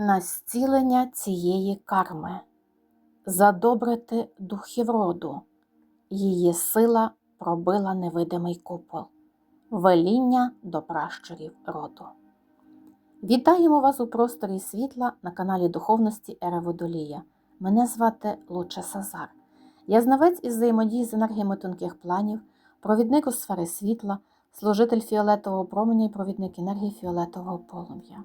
на зцілення цієї карми, задобрити духів роду, її сила пробила невидимий купол, веління до пращурів роду. Вітаємо вас у просторі світла на каналі Духовності Ери Водолія. Мене звати Луча Сазар. Я знавець із взаємодії з енергіями тонких планів, провідник у сфери світла, служитель фіолетового променя і провідник енергії фіолетового полум'я.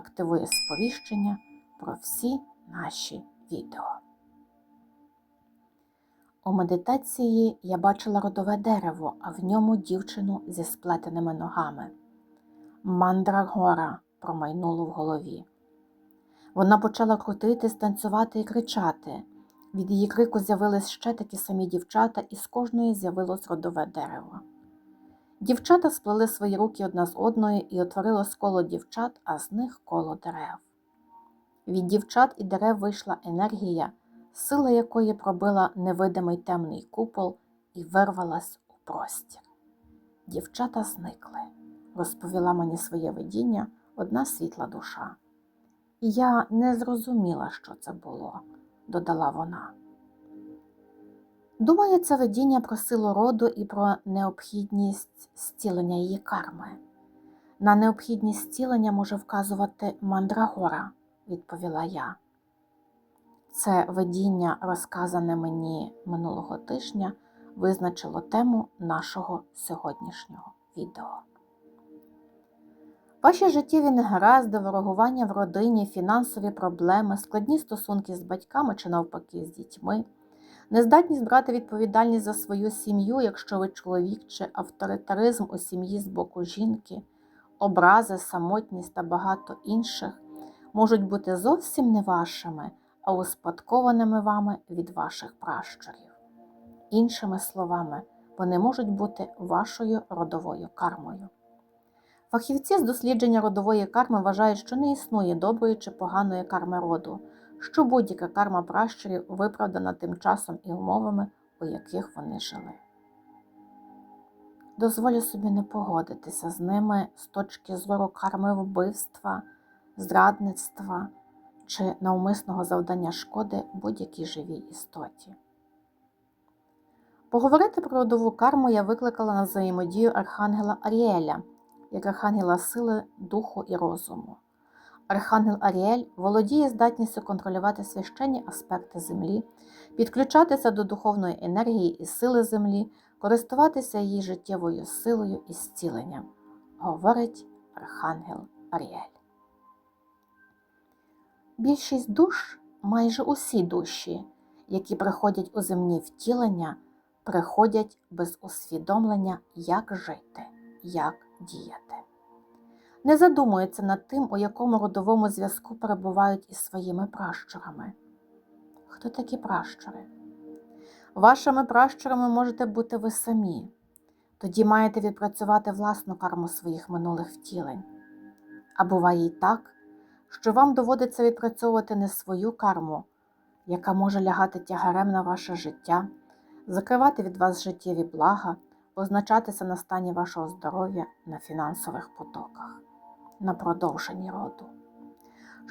активує сповіщення про всі наші відео. У медитації я бачила родове дерево, а в ньому дівчину зі сплетеними ногами. Мандрагора промайнуло в голові. Вона почала крутитись, танцювати і кричати. Від її крику з'явились ще такі самі дівчата, і з кожної з'явилось родове дерево. Дівчата сплели свої руки одна з одної і утворилось коло дівчат, а з них коло дерев. Від дівчат і дерев вийшла енергія, сила якої пробила невидимий темний купол і вирвалась у простір. Дівчата зникли, розповіла мені своє видіння одна світла душа. Я не зрозуміла, що це було, додала вона. Думаю, це видіння про силу роду і про необхідність зцілення її карми. На необхідність зцілення може вказувати мандрагора, відповіла я. Це видіння, розказане мені минулого тижня, визначило тему нашого сьогоднішнього відео. Ваші життєві негаразди, ворогування в родині, фінансові проблеми, складні стосунки з батьками чи навпаки з дітьми. Нездатність брати відповідальність за свою сім'ю, якщо ви чоловік чи авторитаризм у сім'ї з боку жінки, образи, самотність та багато інших можуть бути зовсім не вашими, а успадкованими вами від ваших пращурів. Іншими словами, вони можуть бути вашою родовою кармою. Фахівці з дослідження родової карми вважають, що не існує доброї чи поганої карми роду що будь-яка карма пращурів виправдана тим часом і умовами, у яких вони жили. Дозволю собі не погодитися з ними з точки зору карми вбивства, зрадництва чи навмисного завдання шкоди будь-якій живій істоті. Поговорити про родову карму я викликала на взаємодію Архангела Аріеля, як архангела сили, духу і розуму. Архангел Аріель володіє здатністю контролювати священні аспекти землі, підключатися до духовної енергії і сили землі, користуватися її життєвою силою і зціленням, говорить Архангел Аріель. Більшість душ, майже усі душі, які приходять у земні втілення, приходять без усвідомлення, як жити, як діяти не задумуються над тим, у якому родовому зв'язку перебувають із своїми пращурами. Хто такі пращури? Вашими пращурами можете бути ви самі, тоді маєте відпрацювати власну карму своїх минулих втілень. А буває й так, що вам доводиться відпрацьовувати не свою карму, яка може лягати тягарем на ваше життя, закривати від вас життєві блага, позначатися на стані вашого здоров'я на фінансових потоках на продовженні роду.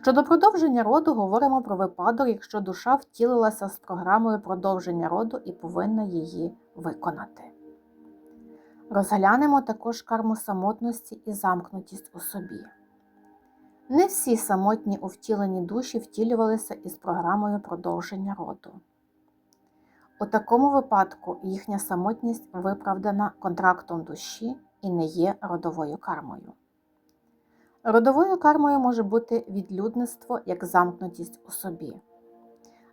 Щодо продовження роду, говоримо про випадок, якщо душа втілилася з програмою продовження роду і повинна її виконати. Розглянемо також карму самотності і замкнутість у собі. Не всі самотні у втілені душі втілювалися із програмою продовження роду. У такому випадку їхня самотність виправдана контрактом душі і не є родовою кармою. Родовою кармою може бути відлюдництво як замкнутість у собі.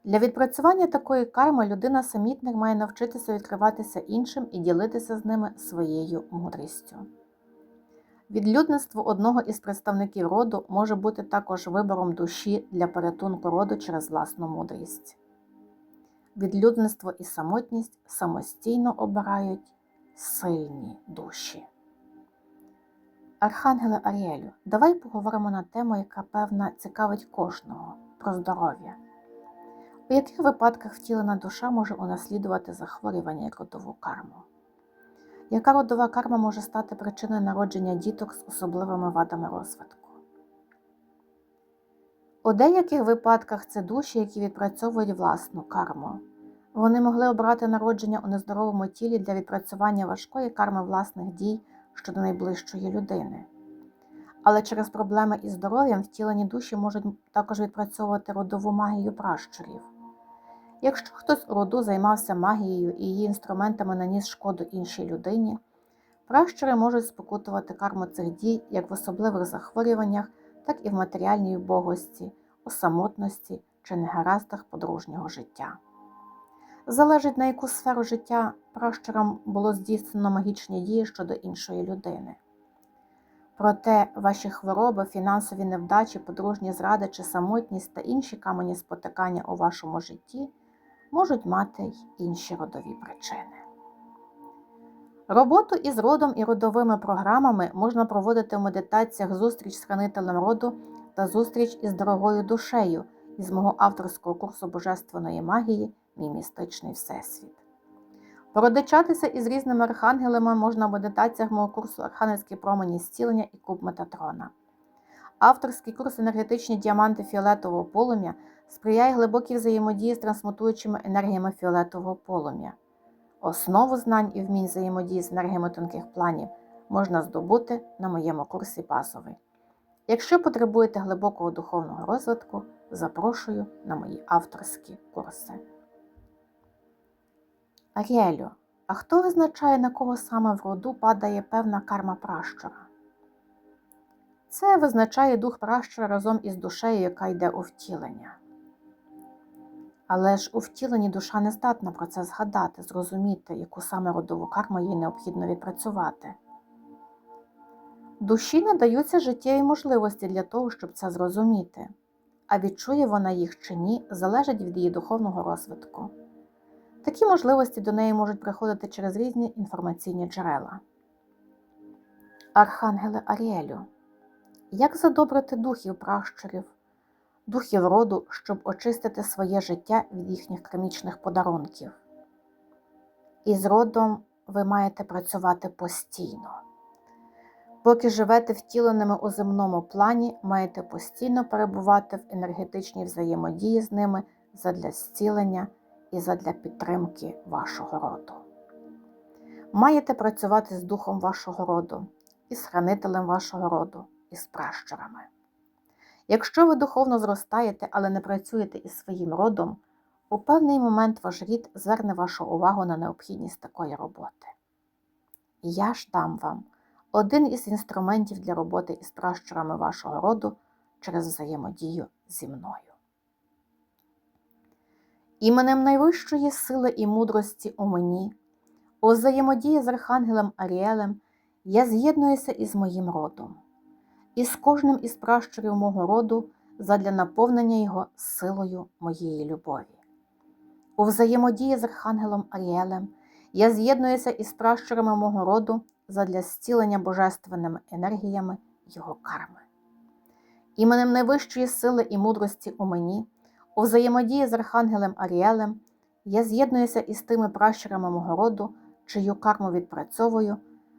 Для відпрацювання такої карми людина самітник має навчитися відкриватися іншим і ділитися з ними своєю мудрістю. Відлюдництво одного із представників роду може бути також вибором душі для порятунку роду через власну мудрість. Відлюдництво і самотність самостійно обирають сильні душі. Архангеле Аріелю, давай поговоримо на тему, яка певна цікавить кожного про здоров'я. У яких випадках втілена душа може унаслідувати захворювання і родову карму? Яка родова карма може стати причиною народження діток з особливими вадами розвитку? У деяких випадках це душі, які відпрацьовують власну карму. Вони могли обрати народження у нездоровому тілі для відпрацювання важкої карми власних дій щодо найближчої людини. Але через проблеми із здоров'ям втілені душі можуть також відпрацьовувати родову магію пращурів. Якщо хтось у роду займався магією і її інструментами наніс шкоду іншій людині, пращури можуть спокутувати карму цих дій як в особливих захворюваннях, так і в матеріальній убогості, у самотності чи негараздах подружнього життя. Залежить, на яку сферу життя пращурам було здійснено магічні дії щодо іншої людини. Проте ваші хвороби, фінансові невдачі, подружні зради чи самотність та інші камені спотикання у вашому житті можуть мати й інші родові причини. Роботу із родом і родовими програмами можна проводити в медитаціях зустріч з хранителем роду та зустріч із дорогою душею із мого авторського курсу Божественної магії Мій містичний Всесвіт. Породичатися із різними архангелами можна в медитаціях мого курсу Архангельські промені зцілення і куб Метатрона. Авторський курс енергетичні діаманти фіолетового полум'я сприяє глибокій взаємодії з трансмутуючими енергіями фіолетового полум'я. Основу знань і вмінь взаємодії з енергіями тонких планів можна здобути на моєму курсі базовий. Якщо потребуєте глибокого духовного розвитку, запрошую на мої авторські курси. Аріелю, а хто визначає, на кого саме в роду падає певна карма пращура? Це визначає дух пращура разом із душею, яка йде у втілення. Але ж у втіленні душа не здатна про це згадати, зрозуміти, яку саме родову карму їй необхідно відпрацювати. Душі надаються життєві можливості для того, щоб це зрозуміти, а відчує вона їх чи ні, залежить від її духовного розвитку. Такі можливості до неї можуть приходити через різні інформаційні джерела. Архангеле Аріелю. Як задобрити духів пращурів, духів роду, щоб очистити своє життя від їхніх кримічних подарунків? Із родом ви маєте працювати постійно. Поки живете втіленими у земному плані, маєте постійно перебувати в енергетичній взаємодії з ними задля зцілення і задля підтримки вашого роду. Маєте працювати з духом вашого роду, із хранителем вашого роду, із пращурами. Якщо ви духовно зростаєте, але не працюєте із своїм родом, у певний момент ваш рід зверне вашу увагу на необхідність такої роботи. Я ж дам вам один із інструментів для роботи із пращурами вашого роду через взаємодію зі мною. Іменем найвищої сили і мудрості у мені, у взаємодії з Архангелем Аріелем, я з'єднуюся із моїм родом, і з кожним із пращурів мого роду задля наповнення його силою моєї любові. У взаємодії з Архангелом Аріелем я з'єднуюся із пращурами мого роду задля зцілення божественними енергіями його карми. Іменем найвищої сили і мудрості у мені. У взаємодії з Архангелем Аріелем я з'єднуюся із тими пращурами мого роду, чию карму відпрацьовую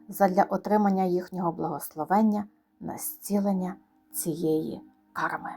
задля отримання їхнього благословення на зцілення цієї карми.